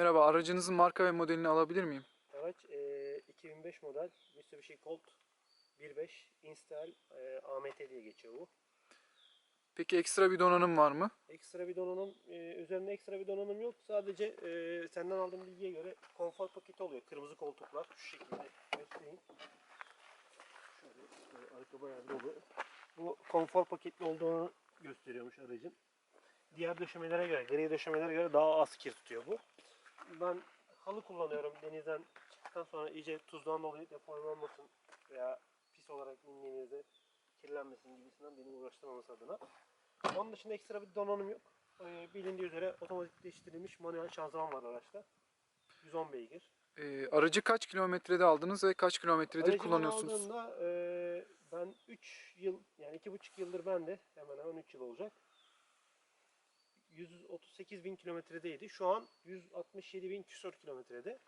Merhaba, aracınızın marka ve modelini alabilir miyim? Araç e, 2005 model Mitsubishi Colt 1.5 Install e, AMT diye geçiyor bu. Peki ekstra bir donanım var mı? Ekstra bir donanım, e, üzerinde ekstra bir donanım yok. Sadece e, senden aldığım bilgiye göre konfor paketi oluyor. Kırmızı koltuklar şu şekilde göstereyim. Şöyle, şöyle arka bayağı dolu. Bu konfor paketli olduğunu gösteriyormuş aracın. Diğer döşemelere göre, gri döşemelere göre daha az kir tutuyor bu. Ben halı kullanıyorum denizden çıktıktan sonra iyice tuzdan dolayı deforlanmasın veya pis olarak bindiğinizde kirlenmesin gibisinden beni uğraştırmaması adına. Onun dışında ekstra bir donanım yok. Ee, bilindiği üzere otomatikleştirilmiş manuel şanzıman var araçta. 110 beygir. Ee, aracı kaç kilometrede aldınız ve kaç kilometredir Aracı kullanıyorsunuz? aldığımda e, ben 3 yıl yani 2,5 yıldır ben de hemen hemen 3 yıl olacak. 138 bin kilometredeydi. Şu an 167 bin küsur kilometrede.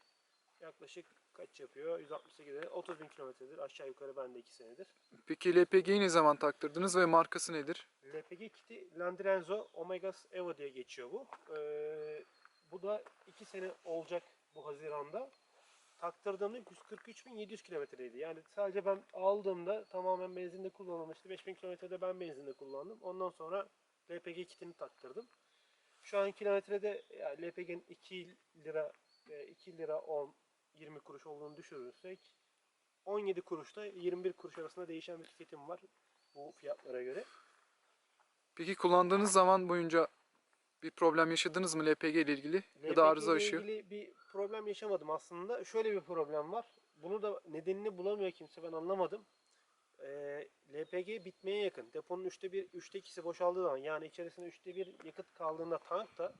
Yaklaşık kaç yapıyor? 168'e 30 bin kilometredir. Aşağı yukarı bende 2 senedir. Peki LPG'yi ne zaman taktırdınız ve markası nedir? LPG kiti Landrenzo Omegas Evo diye geçiyor bu. Ee, bu da 2 sene olacak bu Haziran'da. Taktırdığımda 143.700 kilometreydi. Yani sadece ben aldığımda tamamen benzinde kullanılmıştı. 5000 kilometrede ben benzinde kullandım. Ondan sonra LPG kitini taktırdım. Şu an kilometrede yani LPG'nin 2 lira e, 2 lira 10 20 kuruş olduğunu düşürürsek 17 kuruşta 21 kuruş arasında değişen bir tüketim var bu fiyatlara göre. Peki kullandığınız zaman boyunca bir problem yaşadınız mı LPG ile ilgili ya da LPG arıza ile ışığı? ilgili bir problem yaşamadım aslında. Şöyle bir problem var. Bunu da nedenini bulamıyor kimse ben anlamadım. Ee, LPG bitmeye yakın. Deponun üçte bir, üçte ikisi boşaldığı zaman yani içerisinde üçte bir yakıt kaldığında tankta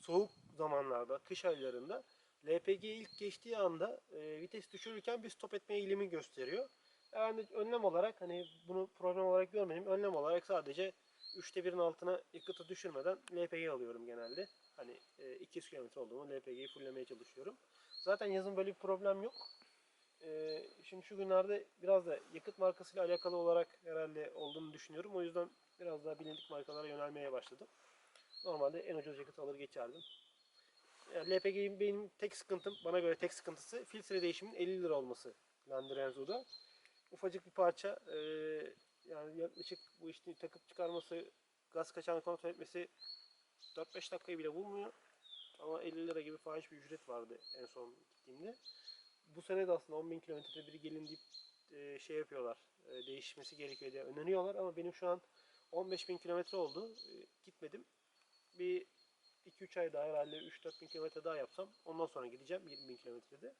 soğuk zamanlarda, kış aylarında LPG ilk geçtiği anda e, vites düşürürken bir stop etme eğilimi gösteriyor. De önlem olarak hani bunu problem olarak görmedim. Önlem olarak sadece üçte birin altına yakıtı düşürmeden LPG alıyorum genelde. Hani e, 200 km olduğumu LPG'yi fullemeye çalışıyorum. Zaten yazın böyle bir problem yok. E, şimdi şu günlerde biraz da yakıt markasıyla alakalı olarak herhalde olduğunu düşünüyorum. O yüzden biraz daha bilindik markalara yönelmeye başladım. Normalde en ucuz yakıt alır geçerdim. Yani LPG'nin benim tek sıkıntım, bana göre tek sıkıntısı filtre değişiminin 50 lira olması Land Renzo'da. Ufacık bir parça, e, yani yaklaşık bu işini takıp çıkarması, gaz kaçağını kontrol etmesi 4-5 dakikayı bile bulmuyor. Ama 50 lira gibi fahiş bir ücret vardı en son gittiğimde. Bu sene de aslında 10.000 kilometrede biri gelin deyip e, şey yapıyorlar, e, değişmesi gerekiyor diye öneriyorlar ama benim şu an 15.000 kilometre oldu, e, gitmedim. Bir 2-3 ay daha herhalde 3-4 bin kilometre daha yapsam ondan sonra gideceğim 20 bin kilometrede.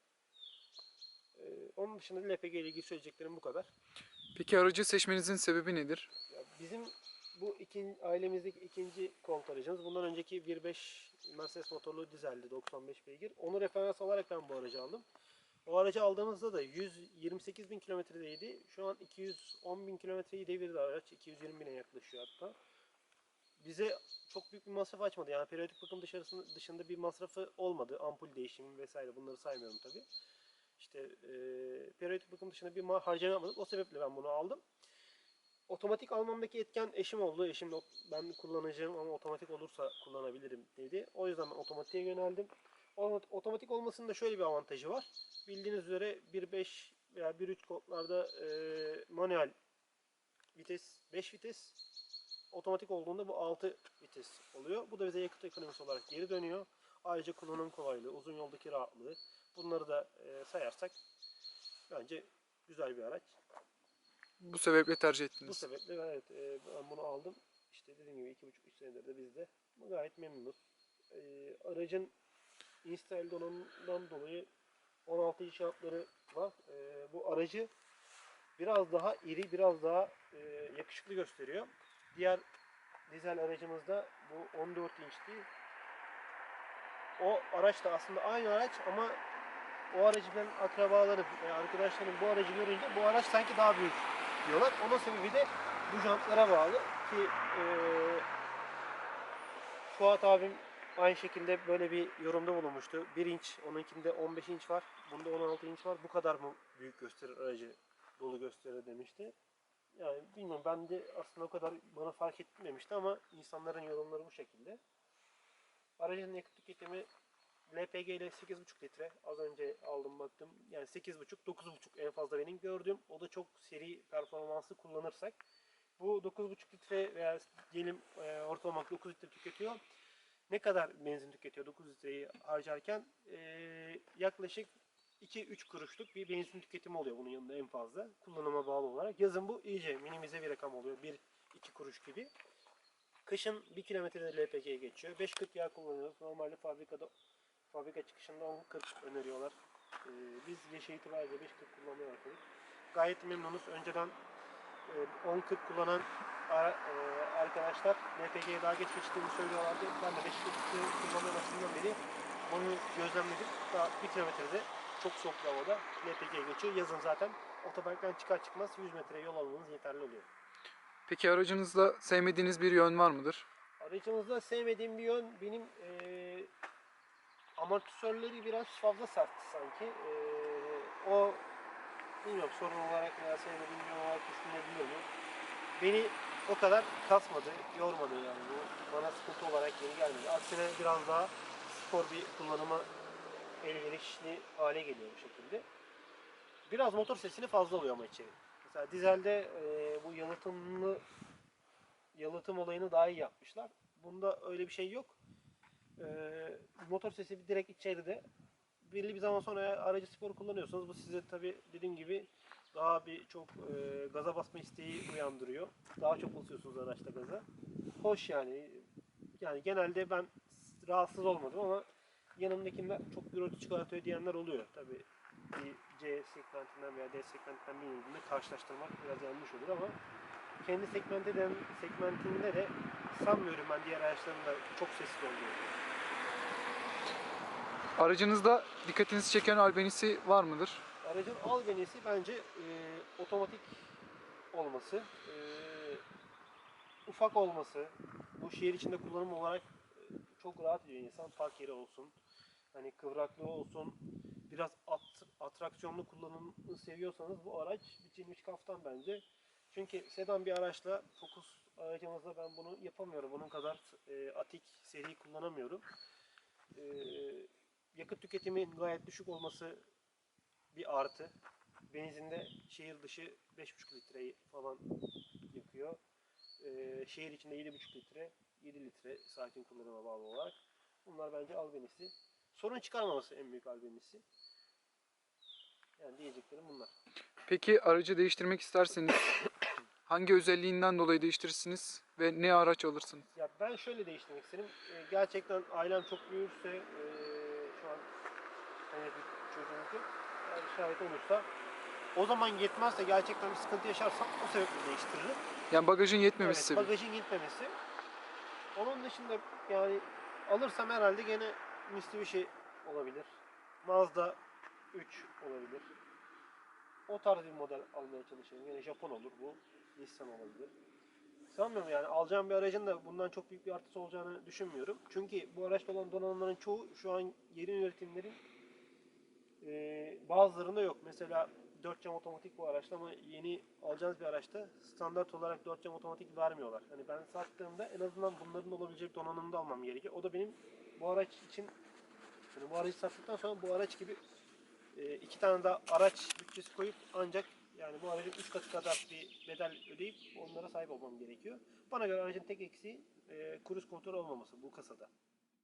Ee, onun dışında LPG ile ilgili söyleyeceklerim bu kadar. Peki aracı seçmenizin sebebi nedir? Ya bizim bu ikinci, ailemizdeki ikinci Colt aracımız. Bundan önceki 1.5 Mercedes motorlu dizeldi 95 beygir. Onu referans alarak ben bu aracı aldım. O aracı aldığımızda da 128 bin kilometredeydi. Şu an 210 bin kilometreyi devirdi araç. 220 bine yaklaşıyor hatta. Bize çok büyük bir masraf açmadı. Yani periyodik bakım dışarısında, dışında bir masrafı olmadı. Ampul değişimi vesaire bunları saymıyorum tabi. İşte e, periyodik bakım dışında bir ma- harcama yapmadık. O sebeple ben bunu aldım. Otomatik almamdaki etken eşim oldu. Eşim ben kullanacağım ama otomatik olursa kullanabilirim dedi. O yüzden ben otomatiğe yöneldim. O- Otomatik olmasının da şöyle bir avantajı var. Bildiğiniz üzere 1.5 veya 1.3 kodlarda e, manuel vites 5 vites otomatik olduğunda bu 6 vites oluyor. Bu da bize yakıt ekonomisi olarak geri dönüyor. Ayrıca kullanım kolaylığı, uzun yoldaki rahatlığı bunları da e, sayarsak bence güzel bir araç. Bu sebeple tercih Bu ettiniz. sebeple evet e, ben bunu aldım. İşte dediğim gibi 2,5-3 senedir de bizde. Gayet memnunuz. E, aracın install donanımından dolayı 16 inç jantları var. E, bu aracı biraz daha iri, biraz daha e, yakışıklı gösteriyor. Diğer dizel aracımızda bu 14 inçti. O araç da aslında aynı araç ama o aracı ben akrabalarım veya arkadaşlarım bu aracı görünce bu araç sanki daha büyük diyorlar. Onun sebebi de bu jantlara bağlı ki e, Fuat abim aynı şekilde böyle bir yorumda bulunmuştu. 1 inç, onunkinde 15 inç var. Bunda 16 inç var. Bu kadar mı büyük gösterir aracı dolu gösterir demişti. Yani bilmiyorum ben de aslında o kadar bana fark etmemişti ama insanların yorumları bu şekilde. Aracın yakıt tüketimi LPG ile 8,5 litre az önce aldım baktım. Yani 8,5 9,5 en fazla benim gördüğüm. O da çok seri performanslı kullanırsak. Bu 9,5 litre veya diyelim e, ortalama 9 litre tüketiyor. Ne kadar benzin tüketiyor 9 litreyi harcarken e, yaklaşık 2-3 kuruşluk bir benzin tüketimi oluyor bunun yanında en fazla kullanıma bağlı olarak. Yazın bu iyice minimize bir rakam oluyor 1-2 kuruş gibi. Kışın 1 kilometrede LPG'ye geçiyor. 5.40 yağ kullanıyoruz. Normalde fabrikada fabrika çıkışında 10.40 öneriyorlar. Ee, biz yaş itibariyle 5.40 kullanmaya başladık. Gayet memnunuz. Önceden e, 10.40 kullanan e, arkadaşlar LPG'ye daha geç geçtiğini söylüyorlardı. Ben de 5.40 kullanmaya başladığımdan beri bunu gözlemledim. Daha 1 kilometrede çok soğuk bir havada LPG'ye geçiyor. Yazın zaten otoparktan çıkar çıkmaz 100 metre yol almanız yeterli oluyor. Peki aracınızda sevmediğiniz bir yön var mıdır? Aracımızda sevmediğim bir yön benim eee amortisörleri biraz fazla sertti sanki. Eee, o bilmiyorum sorun olarak veya sevmediğim bir yön olarak düşünebiliyor Beni o kadar kasmadı, yormadı yani bu bana sıkıntı olarak geri gelmedi. Aksine biraz daha spor bir kullanıma elverişli hale geliyor bu şekilde. Biraz motor sesini fazla alıyor ama içeri. Mesela dizelde eee, bu yalıtımlı yalıtım olayını daha iyi yapmışlar. Bunda öyle bir şey yok. Ee, motor sesi direkt içeride. Belli bir zaman sonra aracı spor kullanıyorsanız bu size tabi dediğim gibi daha bir çok e, gaza basma isteği uyandırıyor. Daha çok basıyorsunuz araçta gaza. Hoş yani. Yani genelde ben rahatsız olmadım ama yanımdakiler çok gürültü çıkartıyor diyenler oluyor. Tabi bir C segmentinden veya D segmentinden birini karşılaştırmak biraz yanlış olur ama kendi segmentinde, segmentinde de sanmıyorum ben diğer araçların da çok sesli olduğunu. Aracınızda dikkatinizi çeken albenisi var mıdır? Aracın albenisi bence e, otomatik olması, e, ufak olması, bu şehir içinde kullanım olarak e, çok rahat ediyor insan. Park yeri olsun, hani kıvraklığı olsun, biraz at, atraksiyonlu kullanımı seviyorsanız bu araç biçilmiş kaftan bence. Çünkü sedan bir araçla Focus aracımızda ben bunu yapamıyorum. Bunun kadar e, atik seri kullanamıyorum. E, yakıt tüketimi gayet düşük olması bir artı. Benzinde şehir dışı 5,5 litreyi falan yakıyor. E, şehir içinde 7,5 litre, 7 litre sakin kullanıma bağlı olarak. Bunlar bence albenisi. Sorun çıkarmaması en büyük albenisi. Yani diyeceklerim bunlar. Peki aracı değiştirmek isterseniz hangi özelliğinden dolayı değiştirirsiniz ve ne araç alırsınız? Ya ben şöyle değiştirmek istedim. Ee, gerçekten ailem çok büyürse ee, şu an hani bir çocuğumuz yok. Yani şayet olursa o zaman yetmezse gerçekten bir sıkıntı yaşarsam o sebeple değiştiririm. Yani bagajın yetmemesi Evet, sebebi. bagajın gitmemesi. Onun dışında yani alırsam herhalde gene Mitsubishi olabilir. Mazda 3 olabilir. O tarz bir model almaya çalışıyorum. Yine Japon olur bu. Nissan olabilir. Sanmıyorum yani alacağım bir aracın da bundan çok büyük bir artısı olacağını düşünmüyorum. Çünkü bu araçta olan donanımların çoğu şu an yeni üretimlerin eee, bazılarında yok. Mesela 4 cam otomatik bu araçta ama yeni alacağınız bir araçta standart olarak 4 cam otomatik vermiyorlar. Hani ben sattığımda en azından bunların olabilecek donanımda almam gerekiyor. O da benim bu araç için yani bu aracı sattıktan sonra bu araç gibi e, iki tane daha araç bütçesi koyup ancak yani bu aracın 3 katı kadar bir bedel ödeyip onlara sahip olmam gerekiyor. Bana göre aracın tek eksiği e, kruz kontrol olmaması bu kasada.